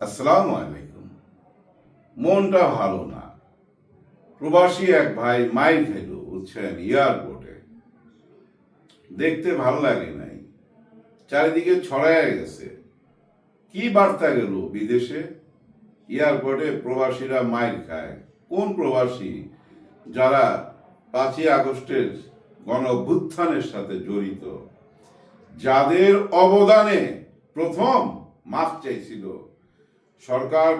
আসসালামু আলাইকুম। মনটা ভালো না। প্রবাসী এক ভাই মাইল খেলো বুঝছেন এয়ারপোর্টে। দেখতে ভালো লাগে নাই। চারিদিকে ছড়ায় গেছে। কি বার্তা গেল বিদেশে? এয়ারপোর্টে প্রবাসীরা মাইল খায়। কোন প্রবাসী? যারা পাঁচই আগস্টের গণ অভ্যুত্থানের সাথে জড়িত। যাদের অবদানে প্রথম মাফ চাইছিল। সরকার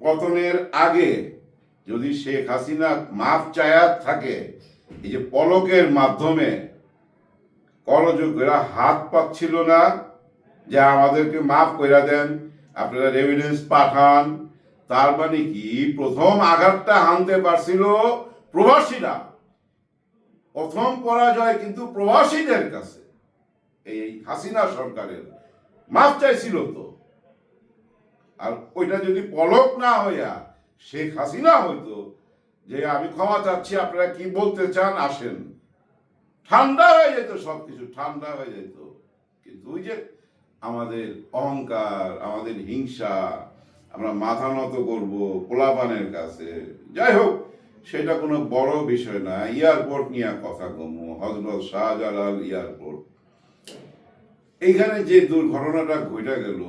পতনের আগে যদি শেখ হাসিনা মাফ চায়াত থাকে, এই যে পলকের মাধ্যমে করযোগ্যরা হাত পাচ্ছিল না যে আমাদেরকে মাফ করে দেন, আপনারা রেভিডেন্স পাঠান, তার মানে কি? প্রথম আঘাতটা হানতে পারছিল প্রবাসীরা। প্রথম পরাজয় কিন্তু প্রবাসীদের কাছে। এই হাসিনা সরকারের। মাফ চাইছিল তো। আর ওইটা যদি পলক না হইয়া শেখ হাসিনা হইতো, যে আমি ক্ষমা চাচ্ছি, আপনারা কি বলতে চান, আসেন। ঠান্ডা হয়ে যেত সবকিছু, ঠান্ডা হয়ে যেত। কিন্তু ওই যে আমাদের অহংকার, আমাদের হিংসা, আমরা মাথা নত করব পোলাপানের কাছে। যাই হোক, সেটা কোনো বড় বিষয় না। এয়ারপোর্ট নিয়ে কথা কমু, হজরত শাহজালাল এয়ারপোর্ট। এইখানে যে দুর্ঘটনাটা ঘটে গেল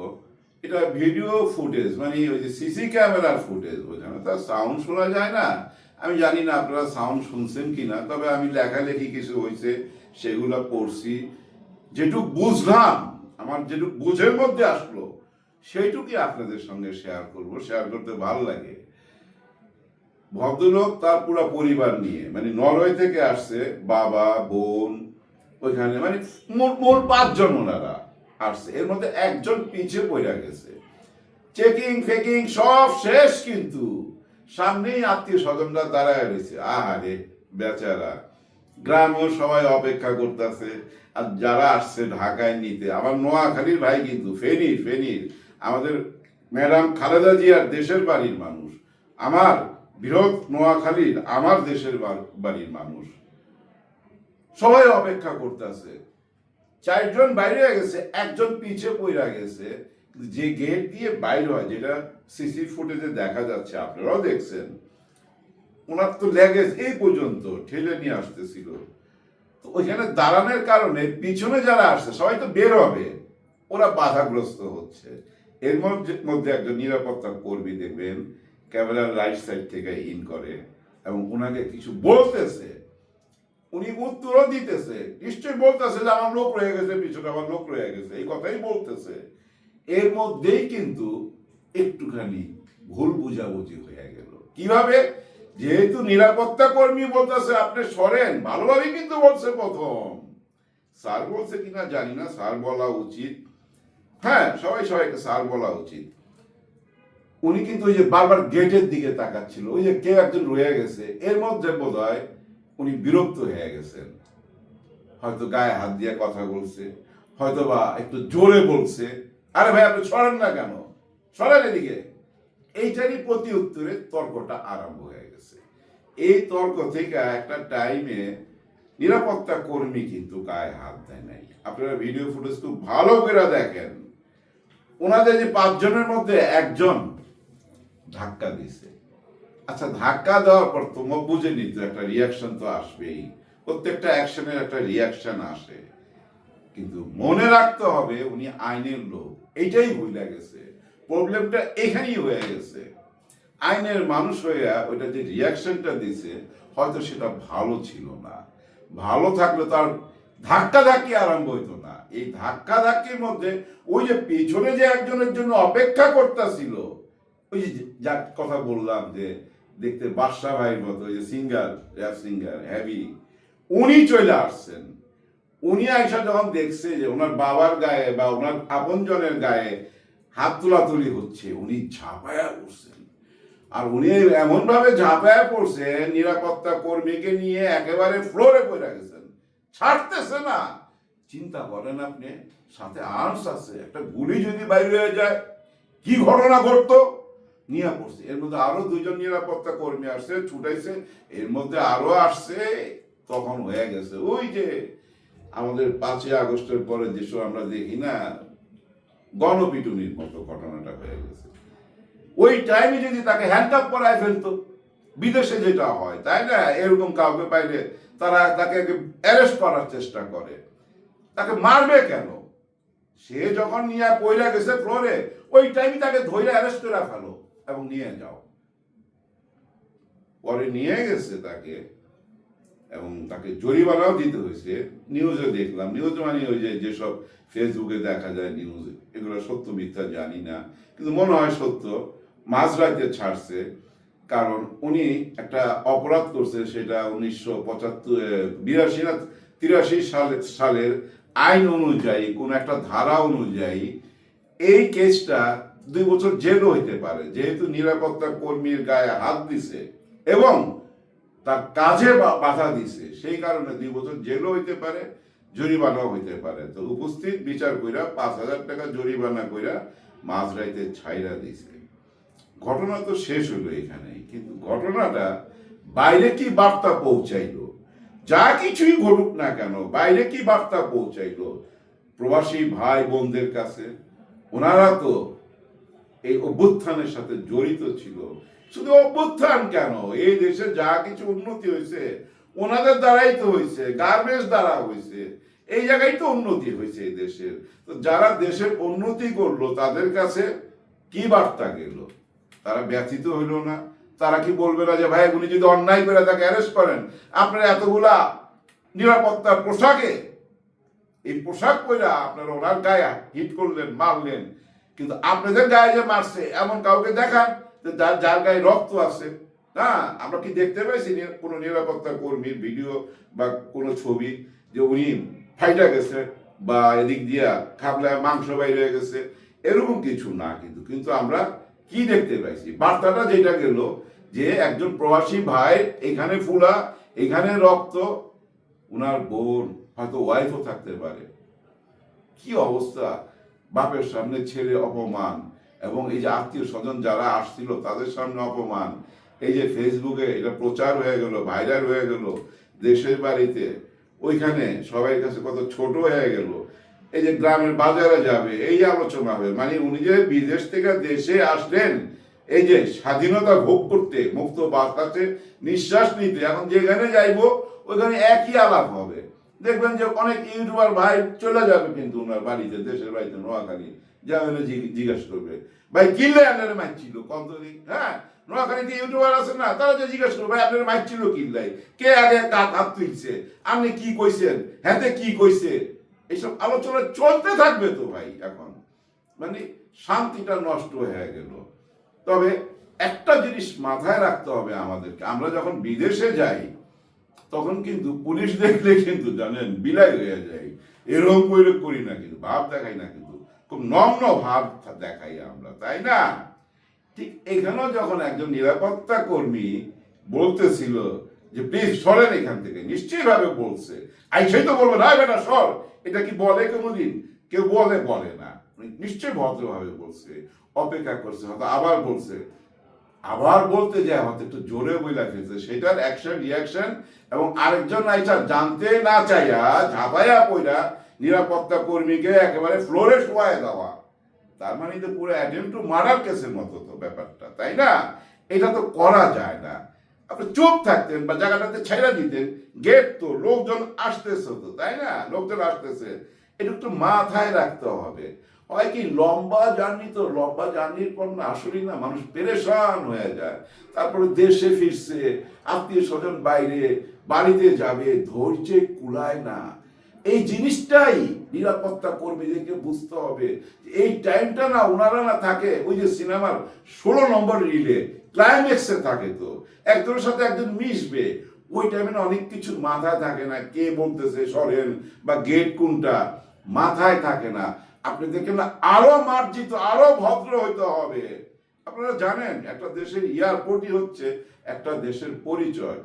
এটা ভিডিও ফুটেজ মানে ওই যে সিসি ক্যামেরার ফুটেজ বোঝা না তার সাউন্ড শোনা যায় না? আমি জানি না আপনারা সাউন্ড শুনছেন কিনা, তবে আমি লেখালেখি কিছু হয়েছে সেগুলো পড়ছি। যেটুক বুঝলাম, আমার যেটুক বুঝের মধ্যে আসলো, সেইটুকুই আপনাদের সঙ্গে শেয়ার করব শেয়ার করতে ভালো লাগে। ভদ্রলোক তার পুরো পরিবার নিয়ে মানে নরওয়ে থেকে আসছে, বাবা, বোন, ওইখানে মানে মোট মোট পাঁচজন ওনারা। আসছে এর মধ্যে একজন পিছিয়ে পড়ে গেছে। চেকিং ফেকিং সব শেষ কিন্তু। সামনেই আত্মীয় স্বজনরা দাঁড়ায় রয়েছে। আহারে, বেচারা। গ্রামেও সবাই অপেক্ষা করতেছে। আর যারা আসছে ঢাকায় নিতে আমার নোয়াখালীর ভাই কিন্তু, ফেনীর ফেনীর। আমাদের ম্যাডাম খালেদা জিয়ার দেশের বাড়ির মানুষ। আমার বৃহৎ নোয়াখালীর, আমার দেশের বাড়ির মানুষ। সবাই অপেক্ষা করতেছে। চারজন বাইরে হয়ে গেছে, একজন পিছে পইরা গেছে। যে গেট দিয়ে বাইরে হয়, যেটা সিসি ফুটেজে দেখা যাচ্ছে, আপনারাও দেখছেন, ওনার তো লেগেজ এই পর্যন্ত, ঠেলে নিয়ে আসতেছিল। তো ওইখানে দাঁড়ানোর কারণে পিছনে যারা আসছে, সবাই তো বের হবে, ওরা বাধাগ্রস্ত হচ্ছে। এর মধ্যে একজন নিরাপত্তা কর্মী দেখবেন, ক্যামেরার রাইট সাইড থেকে ইন করে, এবং ওনাকে কিছু বলতেছে। উনি উত্তরও দিতেছে। নিশ্চয়ই বলতেছে যে আমার লোক রয়ে গেছে, পিছনে আমার লোক রয়ে গেছে। এই কথাই বলতেছে। এর মধ্যেই কিন্তু একটুখানি ভুল বুঝাবুঝি হয়ে গেল। কীভাবে? যেহেতু নিরাপত্তা কর্মী বলতেছে, আপনি সরেন। ভালোভাবেই কিন্তু বলছে প্রথম। স্যার বলছে কিনা জানি না, স্যার বলা উচিত। হ্যাঁ সবাই সবাইকে স্যার বলা উচিত। উনি কিন্তু ওই যে বারবার গেটের দিকে তাকাচ্ছিল। ওই যে কেউ একজন রয়ে গেছে। এর মধ্যে বোধ হয় উনি বিরক্ত হয়ে গেছেন। হয়তো গায়ে হাত দিয়ে কথা বলছে হয়তো বা একটু জোরে বলছে, আরে ভাই আপনি সরেন না কেন? সরেন এদিকে। এইটারই প্রতি উত্তরে তর্কটা আরম্ভ হয়ে গেছে। এই তর্ক থেকে একটা টাইমে নিরাপত্তা কর্মী কিন্তু গায়ে হাত দেয় নাই। আপনারা ভিডিও ফুটেজ খুব ভালো করে দেখেন। ওনাদের যে পাঁচজনের মধ্যে একজন ধাক্কা দিছে আচ্ছা ধাক্কা দেওয়ার পর তো বুঝে নিত একটা রিয়াকশন তো আসবেই। প্রত্যেকটা অ্যাকশনের একটা রিয়াকশন আসে। কিন্তু মনে রাখতে হবে উনি আইনের লোক। এইটাই ভুলে গেছে। প্রবলেমটা এখানেই হয়ে গেছে। আইনের মানুষ হয়ে ওইটা যে রিয়াকশনটা দিছে, হয়তো সেটা ভালো ছিল না। ভালো থাকলে তার ধাক্কা ধাক্কি আরম্ভ হইতো না। এই ধাক্কা ধাক্কির মধ্যে ওই যে পেছনে যে একজনের জন্য অপেক্ষা করতেছিল, ওই যে যার কথা বললাম যে দেখতে বাদশা ভাইয়ের মতো, যে সিঙ্গার র্যাপ সিঙ্গার হ্যাভি উনি চলে আসছেন। উনি আইসা যখন দেখছে যে ওনার বাবার গায়ে বা ওনার আপনজনের গায়ে হাত তোলাতুলি হচ্ছে, উনি ঝাঁপায়া পড়ছেন। আর উনি এমন ভাবে ঝাঁপায়া পড়ছেন, নিরাপত্তা কর্মীকে নিয়ে একেবারে ফ্লোরে পড়ে গেছেন। ছাড়তেছে না। চিন্তা করেন আপনি, সাথে আর্মস আছে, একটা গুলি যদি বাইরে হয়ে যায়, কি ঘটনা ঘটতো? নিয়ে পড়ছে। এর মধ্যে আরও দুজন নিরাপত্তা কর্মী আসছে, ছুটাইছে, এর মধ্যে আরও আসছে, তখন হয়ে গেছে। ওই যে আমাদের পাঁচই আগস্টের পরে যেসব আমরা দেখি না, গণপিটুনির মতো ঘটনাটা হয়ে গেছে। ওই টাইমে যদি তাকে হ্যান্ডকাপ করায় ফেলতো, বিদেশে যেটা হয়, তাই না? এরকম কাউকে পাইলে তারা তাকে অ্যারেস্ট করার চেষ্টা করে। তাকে মারবে কেন? সে যখন নিয়ে পয়লা গেছে ফ্লোরে ওই টাইমে তাকে ধরে অ্যারেস্ট করে ফেলো। এবং নিয়ে যাও। পরে নিয়ে গেছে তাকে এবং তাকে জরিমানাও দিতে হয়েছে। নিউজে দেখলাম। নিউজ মানে ওই যে যেসব ফেসবুকে দেখা যায় নিউজ এগুলো সত্য, মিথ্যা জানি না। কিন্তু মনে হয় সত্য। মাঝরাতে ছাড়ছে। কারণ উনি একটা অপরাধ করছে সেটা উনিশশো পঁচাত্তর বিরাশি না, তিরাশি সালে, সালের আইন অনুযায়ী, কোন একটা ধারা অনুযায়ী এই কেসটা দুই বছর জেলও হইতে পারে। যেহেতু নিরাপত্তা কর্মীর গায়ে হাত দিছে এবং তার কাজে বাধা দিছে, সেই কারণে দুই বছর জেলও হইতে পারে, জরিমানাও হইতে পারে। তো উপস্থিত বিচার কইরা পাঁচ হাজার টাকা জরিমানা কইরা মাঝরাইতে ছাইরা দিছে। ঘটনা তো শেষ হলো এখানেই, কিন্তু ঘটনাটা বাইরে কি বার্তা পৌঁছাইলো? যা কিছুই ঘটুক না কেন, বাইরে কি বার্তা পৌঁছাইলো? প্রবাসী ভাই বোনদের কাছে, ওনারা তো এই অভ্যুত্থানের সাথে জড়িত ছিল। শুধু অভ্যুত্থান কেন? এই দেশে যা কিছু উন্নতি হয়েছে, ওনাদের দ্বারাই তো হয়েছে, গার্মেন্টস দ্বারা হয়েছে, এই জায়গায় তো উন্নতি হয়েছে এই দেশের। তো যারা দেশের উন্নতি করল, তাদের কাছে কি বার্তা গেল? তারা ব্যথিত হইল না? তারা কি বলবে না যে, ভাই উনি যদি অন্যায় করে তাকে অ্যারেস্ট করেন? আপনারা এতগুলা নিরাপত্তার পোশাকে? এই পোশাক পরা আপনারা ওনার গায়ে হিট করলেন, মারলেন। কিন্তু আপনাদের গায়ে যে মারছে, এমন কাউকে দেখান যে যার যার গায়ে রক্ত আছে। না, আমরা কি দেখতে পাইছি কোনো নিরাপত্তা কর্মীর ভিডিও বা কোনো ছবি যে উনি ফাইটা গেছে বা এদিক দিয়া খাবলায় মাংস বাইরে হয়ে গেছে? এরকম কিছু না কিন্তু। কিন্তু আমরা কি দেখতে পাইছি? বার্তাটা যেটা গেল যে একজন প্রবাসী ভাই এখানে ফুলা, এখানে রক্ত, উনার বোন, হয়তো ওয়াইফও থাকতে পারে। কি অবস্থা? বাপের সামনে ছেলে অপমান এবং এই যে আত্মীয় স্বজন যারা আসছিল তাদের সামনে অপমান। এই যে ফেসবুকে এটা প্রচার হয়ে গেল ভাইরাল হয়ে গেল দেশের বাড়িতে, ওইখানে সবাই কাছে কত ছোট হয়ে গেল। এই যে গ্রামের বাজারে যাবে, এই আলোচনা হবে মানে উনি যে বিদেশ থেকে দেশে আসলেন, এই যে স্বাধীনতা ভোগ করতে মুক্ত বাতাসে নিঃশ্বাস নিতে, এখন যেখানে যাইবো, ওইখানে একই আলাপ হবে। দেখবেন যে অনেক ইউটিউবার ভাই চলে যাবে কিন্তু ওনার বাড়িতে, দেশের বাড়িতে, নোয়াখালী। যাবে জিজ্ঞেস করবে। ভাই, কিনলে আপনার মাইক ছিল কত দিন হ্যাঁ? নোয়াখালীতে ইউটিউবার আছে না, তারা যে জিজ্ঞেস করবে, ভাই, আপনার মাইক ছিল কিনলাই? কে আগে কাক হাত তুলছে? আপনি কি কইছেন? হ্যাঁ কি কইছে? এইসব আলোচনা চলতে থাকবে তো ভাই এখন। মানে শান্তিটা নষ্ট হয়ে গেল। তবে একটা জিনিস মাথায় রাখতে হবে আমাদেরকে। আমরা যখন বিদেশে যাই তখন কিন্তু পুলিশ দেখলে কিন্তু জানেন বিলাই হয়ে যায়। এরকম করে করি না কিন্তু, ভাব দেখাই না কিন্তু। খুব নম্র ভাব দেখাই আমরা, তাই না? ঠিক এখানেও যখন একজন নিরাপত্তা কর্মী বলতেছিল যে, প্লিজ সরেন এখান থেকে। নিশ্চয়ইভাবে বলছে। আইসাই তো বলবে, না বেটা, সর। এটা কি বলে কোনোদিন? কেউ বলে বলে না। উনি নিশ্চয়ই ভদ্রভাবে বলছে, অপেক্ষা করছে, হয়তো আবার বলছে। আবার বলতে যায় হয়তো একটু জোরে বইলা ফেলছে, সেটার অ্যাকশন রিয়াকশন এবং আরেকজন আইসা জানতে না চাইয়া ঝাঁপাইয়া পইরা নিরাপত্তা কর্মীকে একেবারে ফ্লোরে শোয়ায় দেওয়া। তার মানে তো পুরো অ্যাটেম্প টু মার্ডার কেসের মতো তো ব্যাপারটা, তাই না? এটা তো করা যায় না। আপনি চুপ থাকতেন বা জায়গাটাতে ছেড়ে দিতেন গেট তো, লোকজন আসতেছে তো, তাই না? লোকজন আসতেছে। এটা একটু মাথায় রাখতে হবে। হয় কি, লম্বা জার্নি তো, লম্বা জার্নির পর না আসলেই না মানুষ পেরেশান হয়ে যায়। তারপরে দেশে ফিরছে, আত্মীয় স্বজন বাইরে, বাড়িতে যাবে, ধৈর্যে কুলায় না। এই জিনিসটাই নিরাপত্তা কর্মীদেরকে বুঝতে হবে এই টাইমটা না ওনারা না থাকে, ওই যে সিনেমার ষোলো নম্বর রিলে ক্লাইম্যাক্সে থাকে তো। একজনের সাথে একজন মিশবে, ওই টাইমে না অনেক কিছু মাথায় থাকে না, কে বলতেছে, সরেন বা গেট কোনটা, মাথায় থাকে না। আপনি দেখেন না, আরও মার্জিত, আরও ভদ্র হইতে হবে। আপনারা জানেন, একটা দেশের এয়ারপোর্টই হচ্ছে একটা দেশের পরিচয়।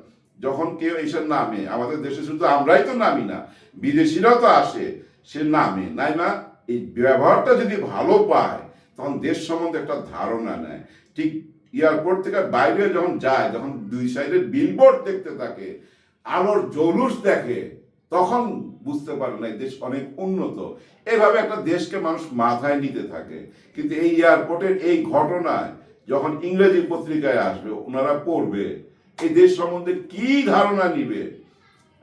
যখন কেউ এসে নামে, আমাদের দেশে শুধু আমরাই তো নামি না, বিদেশিরাও তো আসে, সে নামে। নাই না, এই ব্যবহারটা যদি ভালো পায়, তখন দেশ সম্বন্ধে একটা ধারণা নেয়। ঠিক এয়ারপোর্ট থেকে বাইরে যখন যায়, যখন দুই সাইডের বিলবোর্ড দেখতে থাকে, আলোর জৌলুস দেখে তখন বুঝতে পারে না দেশ অনেক উন্নত। এভাবে একটা দেশকে মানুষ মাথায় নিতে থাকে। কিন্তু এই এয়ারপোর্টের এই ঘটনায় যখন ইংরেজি পত্রিকায় আসবে, ওনারা পড়বে, এই দেশ সম্বন্ধে কি ধারণা নিবে?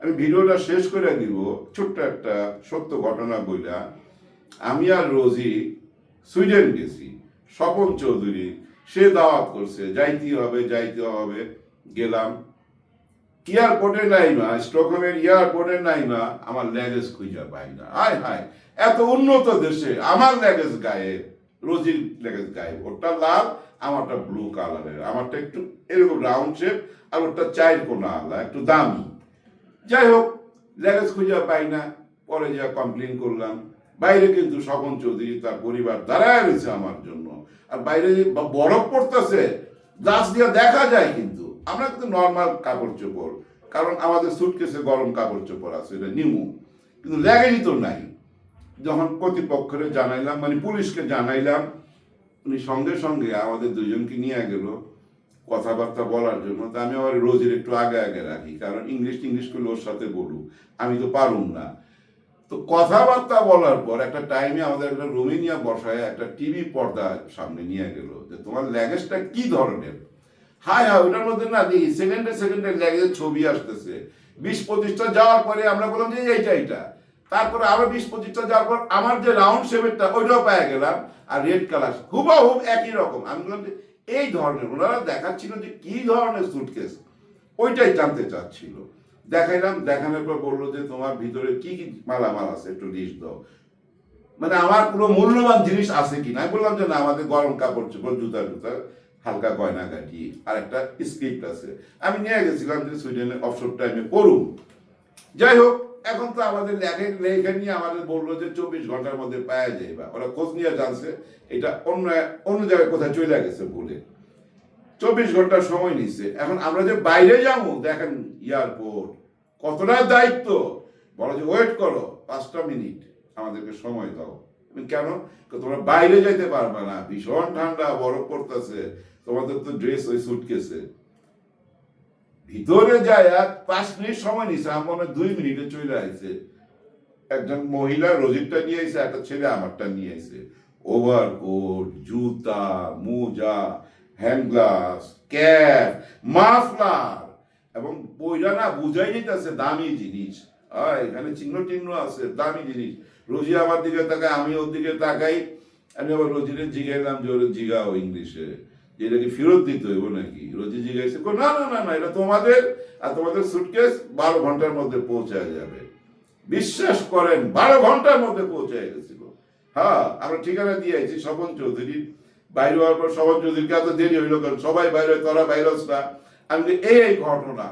আমি ভিডিওটা শেষ করে দিব, ছোট্ট একটা সত্য ঘটনা বইলা আমি আর রোজি সুইডেন গেছি। স্বপন চৌধুরী, সে দাওয়াত করছে, যাইতে হবে যাইতে হবে, গেলাম। এয়ারপোর্টে নাই না স্টকহোমের এয়ারপোর্টে নাই না আমার ল্যাগেজ খুঁজে পাই না। হায় হায়, এত উন্নত দেশে আমার ল্যাগেজ গায়ে, রোজির ল্যাগেজ গায়ে ওটা লাল, আমারটা ব্লু কালারের আমারটা একটু এরকম রাউন্ড শেপ আর ওটা চাইর কোনা আলা, একটু দামি। যাই হোক ল্যাগেজ খুঁজে পাই না, পরে যা কমপ্লেন করলাম। বাইরে কিন্তু স্বপন চৌধুরী তার পরিবার দাঁড়ায় রয়েছে আমার জন্য। আর বাইরে বরফ পড়তেছে গ্লাস দিয়ে দেখা যায় কিন্তু। আমরা কিন্তু নর্মাল কাপড় চোপড়। কারণ আমাদের সুটকেসে গরম কাপড় চোপড় আছে, এটা নিমু। কিন্তু ল্যাগেজই তো নাই। যখন কর্তৃপক্ষরে জানাইলাম মানে পুলিশকে জানাইলাম, উনি সঙ্গে সঙ্গে আমাদের দুজনকে নিয়ে গেল কথাবার্তা বলার জন্য। তা আমি আবার রোজের একটু আগে আগে রাখি, কারণ ইংলিশ টিংলিশ করলে ওর সাথে বলুক। আমি তো পারুম না। তো কথাবার্তা বলার পর একটা টাইমে আমাদের একটা রুমে নিয়ে বসায় একটা টিভি পর্দা সামনে নিয়ে গেল যে তোমার ল্যাগেজটা কি ধরনের? হাই হাই ওটার মধ্যে না, দেখি সেকেন্ডে সেকেন্ডে ল্যাগেজের ছবি আসতেছে। বিশ পঁচিশটা যাওয়ার পরে আমরা বললাম যে এইটা এইটা। তারপরে আরও বিশ পঁচিশটা যাওয়ার পর আমার যে রাউন্ড শেপেরটা ওইটাও পেয়ে গেলাম। আর রেড কালার হুবাহুব একই রকম। আমি বললাম যে এই ধরনের, ওনারা দেখাচ্ছিল যে কি ধরনের সুটকেস ওইটাই জানতে চাচ্ছিল। দেখাইলাম, দেখানোর পর বলল যে তোমার ভিতরে কি কি মালামাল আছে, একটু লিস্ট দাও। মানে আমার পুরো মূল্যবান জিনিস আছে কি না বললাম যে না, আমাদের গরম কাপড়, চোপড়, জুতা, টুতা হালকা গয়না গাটি আর একটা স্ক্রিপ্ট আছে। আমি নিয়ে গেছিলাম যে সুইডেনে অবসর টাইমে পড়ুন যাই হোক, এখন তো আমাদের লেখে, লেখা নিয়ে আমাদের বলল যে চব্বিশ ঘণ্টার মধ্যে পাওয়া যায় বা ওরা খোঁজ নিয়ে জানছে, এটা অন্য অন্য জায়গায় কোথায় চলে গেছে বলে। চব্বিশ ঘণ্টার সময় নিচ্ছে। এখন আমরা যে বাইরে যাব, দেখেন এয়ারপোর্ট কতটা দায়িত্ব। বলো যে ওয়েট করো, পাঁচটা মিনিট আমাদেরকে সময় দাও। কেন? তোমরা বাইরে যেতে পারবে না। ভীষণ ঠান্ডা, বরফ পড়তেছে। তোমাদের তো ড্রেস ওই সুটকেসে ভিতরে যায় পাঁচ মিনিট সময় নিছে আমার মনে দুই মিনিটে চলে আইছে। একজন মহিলা রোজিরটা নিয়ে আইছে একটা ছেলে আমারটা নিয়ে আইছে। ওভারকোট জুতা মোজা হ্যান্ড গ্লাস ক্যাপ মাফলার এবং বইটা না বুঝাই নিতেছে দামি জিনিস। আহ, এখানে চিহ্ন টিহ্ন আছে দামি জিনিস। রোজি আমার দিকে তাকায় আমি ওর দিকে তাকাই। আমি আবার রোজিরে জিগাইলাম যে ওর জিগাও ইংলিশে। যে এটা কি ফেরত দিতে হইব নাকি? রোজি জিজ্ঞাসা কো না না না না, এটা তোমাদের, আর তোমাদের সুটকেস বারো ঘণ্টার মধ্যে পৌঁছায় যাবে। বিশ্বাস করেন, বারো ঘণ্টার মধ্যে পৌঁছায় গেছিল। হ্যাঁ আমরা ঠিকানা দিয়ে আইছি স্বপন চৌধুরী। বাইরে হওয়ার পর স্বপন চৌধুরীকে এত দেরি হইল কারণ সবাই বাইরে, তোরা বাইরস না। আমি এই এই ঘটনা।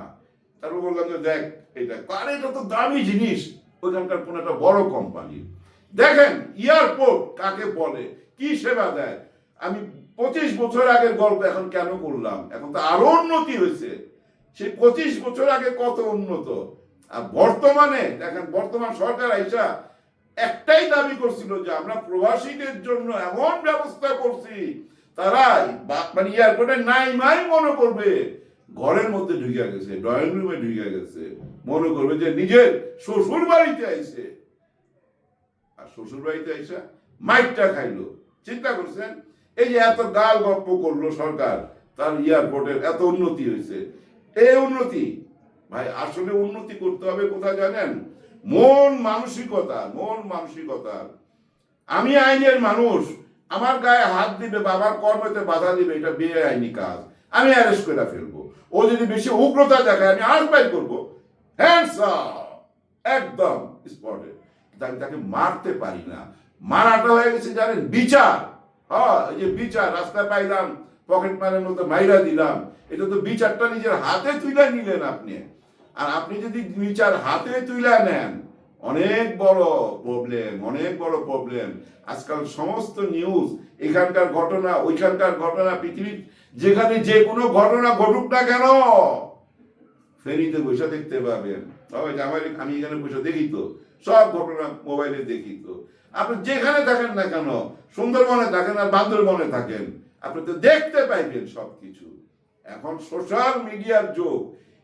তারপর বললাম যে, দেখ, এটা আরে, এটা তো দামি জিনিস। ওইখানকার কোন একটা বড় কোম্পানি দেখেন এয়ারপোর্ট কাকে বলে? কি সেবা দেয়? আমি পঁচিশ বছর আগের গল্প এখন কেন করলাম? এখন তো আরও উন্নতি হয়েছে। সেই পঁচিশ বছর আগে কত উন্নত? আর বর্তমানে, দেখেন, বর্তমান সরকার আইসা একটাই দাবি করছিল যে আমরা প্রবাসীদের জন্য এমন ব্যবস্থা করছি, তারাই বা- মানে এয়ারপোর্টে নাই মাই মনে করবে, ঘরের মধ্যে ঢুকে গেছে, ড্রয়িং রুমে ঢুকে গেছে, মনে করবে যে নিজের শ্বশুর বাড়িতে আইছে আর শ্বশুর বাড়িতে আইসা মাইকটা খাইলো। চিন্তা করছেন এই যে এত গাল গপ্প করল সরকার, তার এয়ারপোর্টের এত উন্নতি হয়েছে। এই উন্নতি? ভাই, আসলে উন্নতি করতে হবে কোথায় জানেন? মন মানসিকতা মন মানসিকতা। আমি আইনের মানুষ, আমার গায়ে হাত দিবে, বাবার কর্মেতে বাধা দিবে, এটা বিয়ে আইনি কাজ। আমি অ্যারেস্ট করে ফেলব। ও যদি বেশি উগ্রতা দেখায়, আমি আর্ট বাই করব একদম স্পটে আমি তাকে মারতে পারি না। মারাটা হয়ে গেছে জানেন, বিচার। হ্যাঁ যে বিচার, রাস্তায় পাইলাম, পকেট মারের মতো মাইরা দিলাম, এটা তো বিচারটা নিজের হাতে তুলে নিলেন আপনি। আর আপনি যদি বিচার হাতে তুলে নেন, অনেক বড় প্রবলেম অনেক বড় প্রবলেম আজকাল সমস্ত নিউজ এখানকার ঘটনা, ওইখানকার ঘটনা, পৃথিবীর যেখানে যে কোনো ঘটনা ঘটুক না কেন ফেরিতে বসে দেখতে পাবেন। যে আমার আমি এখানে বসে দেখি তো সব ঘটনা মোবাইলে দেখি তো। আপনি যেখানে থাকেন না কেন, সুন্দরবনে থাকেন আর বান্দরবনে থাকেন, আপনি তো দেখতে পাইবেন সব কিছু এখন সোশ্যাল মিডিয়ার যুগ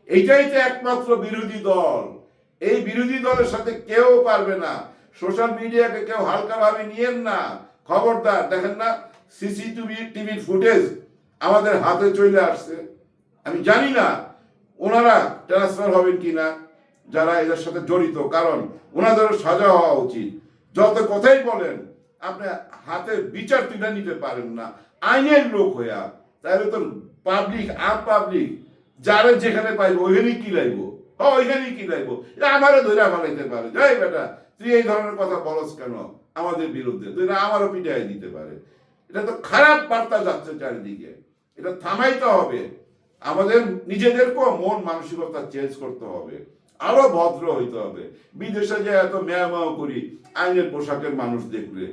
এইটাই তো একমাত্র বিরোধী দল। এই বিরোধী দলের সাথে কেউ পারবে না। সোশ্যাল মিডিয়াকে কেউ হালকা ভাবে নিয়েন না। খবরদার, দেখেন না, সিসিটিভি টিভির ফুটেজ আমাদের হাতে চলে আসছে। আমি জানি না, ওনারা ট্রান্সফার হবেন কিনা। যারা এদের সাথে জড়িত, কারণ ওনাদেরও সাজা হওয়া উচিত। যত কথাই বলেন, আপনি হাতে বিচার তুলে নিতে পারেন না। আইনের লোক হইয়া, তাহলে তো পাবলিক আম পাবলিক যারা যেখানে পাইবো, ওইখানেই কি লাগবো হ ওইখানেই কি লাগবো এটা আমারও ধরে ফেলাইতে পারে। যাই বেটা, তুই এই ধরনের কথা বলস কেন? আমাদের বিরুদ্ধে। তুই আমারও পিটাই দিতে পারে। এটা তো খারাপ বার্তা যাচ্ছে চারিদিকে। এটা থামাইতে হবে। আমাদের নিজেদেরকেও মন, মানসিকতা চেঞ্জ করতে হবে। আরও ভদ্র হইতে হবে। বিদেশে যে এত মেয়ামাও করি, আইনের পোশাকের মানুষ দেখলে।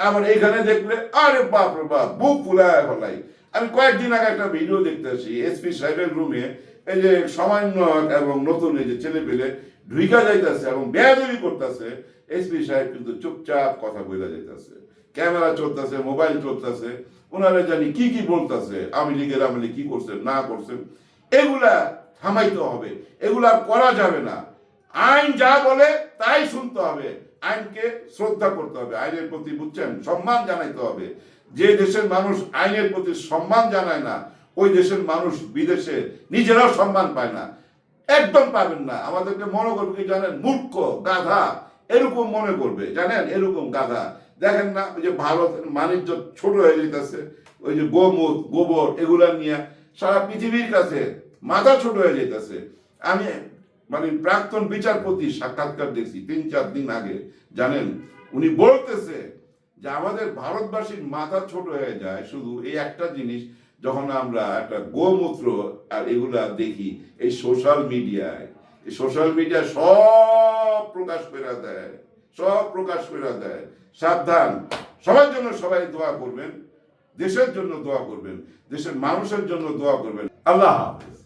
আবার এইখানে দেখলে, আরে বাপ রে বাপ, বুক ফুলায় ফেলাই। আমি কয়েকদিন আগে একটা ভিডিও দেখতেছি এসপি সাহেবের রুমে এই যে সামান্য এবং নতুন এই যে ছেলে পেলে ঢুইকা যাইতেছে এবং বেয়াদবি করতেছে। এসপি সাহেব কিন্তু চুপচাপ কথা বলে যাইতেছে। ক্যামেরা চলতেছে, মোবাইল চলতেছে। ওনারা জানি কি কি বলতেছে আমি লীগের আমলে কি করছেন না করছেন এগুলা থামাইতে হবে। এগুলা করা যাবে না। আইন যা বলে, তাই শুনতে হবে। আইনকে শ্রদ্ধা করতে হবে, আইনের প্রতি বুঝছেন? সম্মান জানাইতে হবে। যে দেশের মানুষ আইনের প্রতি সম্মান জানায় না, ওই দেশের মানুষ বিদেশে নিজেরাও সম্মান পায় না। একদম পাবেন না। আমাদেরকে মনে করবে কি জানেন? মূর্খ, গাধা, এরকম মনে করবে। জানেন? এরকম গাধা। দেখেন না, ওই যে ভারতের বাণিজ্য ছোট হয়ে যেতেছে ওই যে গোমুখ গোবর, এগুলা নিয়ে সারা পৃথিবীর কাছে মাথা ছোট হয়ে যেতেছে আমি মানে প্রাক্তন বিচারপতি সাক্ষাৎকার দেখছি, তিন, চার দিন আগে, জানেন? উনি বলতেছে যে আমাদের ভারতবাসীর মাথা ছোট হয়ে যায় শুধু এই একটা জিনিস, যখন আমরা একটা গোমূত্র আর এগুলা দেখি এই সোশ্যাল মিডিয়ায়। এই সোশ্যাল মিডিয়া সব প্রকাশ করে দেয়, সব প্রকাশ করে দেয়। সাবধান, সবার জন্য সবাই দোয়া করবেন, দেশের জন্য দোয়া করবেন, দেশের মানুষের জন্য দোয়া করবেন। আল্লাহ হাফেজ।